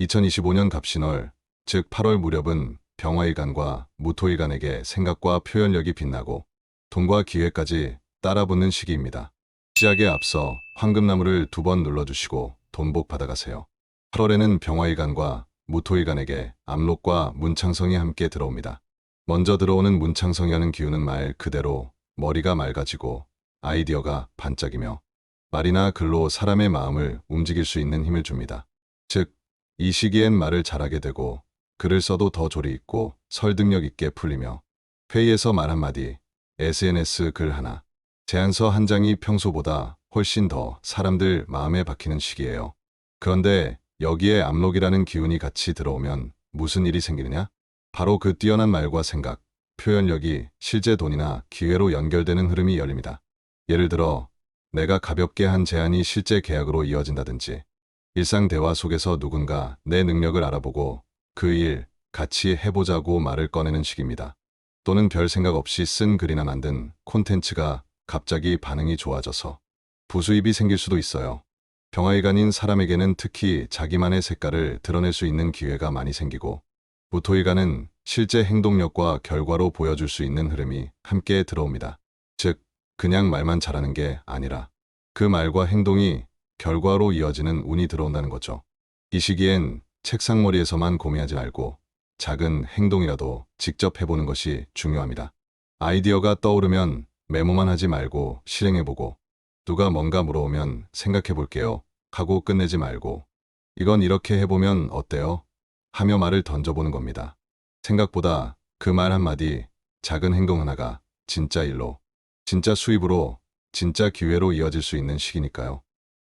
2025년 갑신월, 즉 8월 무렵은 병화일간과 무토일간에게 생각과 표현력이 빛나고 돈과 기회까지 따라붙는 시기입니다. 시작에 앞서 황금나무를 두 번 눌러주시고 돈복 받아가세요. 8월에는 병화일간과 무토일간에게 암록과 문창성이 함께 들어옵니다. 먼저 들어오는 문창성이 하는 기운은 말 그대로 머리가 맑아지고 아이디어가 반짝이며 말이나 글로 사람의 마음을 움직일 수 있는 힘을 줍니다. 즉, 이 시기엔 말을 잘하게 되고 글을 써도 더 조리 있고 설득력 있게 풀리며 회의에서 말 한마디, SNS 글 하나, 제안서 한 장이 평소보다 훨씬 더 사람들 마음에 박히는 시기예요. 그런데 여기에 암록이라는 기운이 같이 들어오면 무슨 일이 생기느냐? 바로 그 뛰어난 말과 생각, 표현력이 실제 돈이나 기회로 연결되는 흐름이 열립니다. 예를 들어, 내가 가볍게 한 제안이 실제 계약으로 이어진다든지, 일상 대화 속에서 누군가 내 능력을 알아보고 그 일 같이 해보자고 말을 꺼내는 식입니다. 또는 별 생각 없이 쓴 글이나 만든 콘텐츠가 갑자기 반응이 좋아져서 부수입이 생길 수도 있어요. 병화일간인 사람에게는 특히 자기만의 색깔을 드러낼 수 있는 기회가 많이 생기고 무토일간은 실제 행동력과 결과로 보여줄 수 있는 흐름이 함께 들어옵니다. 즉, 그냥 말만 잘하는 게 아니라 그 말과 행동이 결과로 이어지는 운이 들어온다는 거죠. 이 시기엔 책상머리에서만 고민하지 말고 작은 행동이라도 직접 해보는 것이 중요합니다. 아이디어가 떠오르면 메모만 하지 말고 실행해보고 누가 뭔가 물어오면 생각해볼게요 하고 끝내지 말고 이건 이렇게 해보면 어때요? 하며 말을 던져보는 겁니다. 생각보다 그 말 한마디, 작은 행동 하나가 진짜 일로, 진짜 수입으로, 진짜 기회로 이어질 수 있는 시기니까요.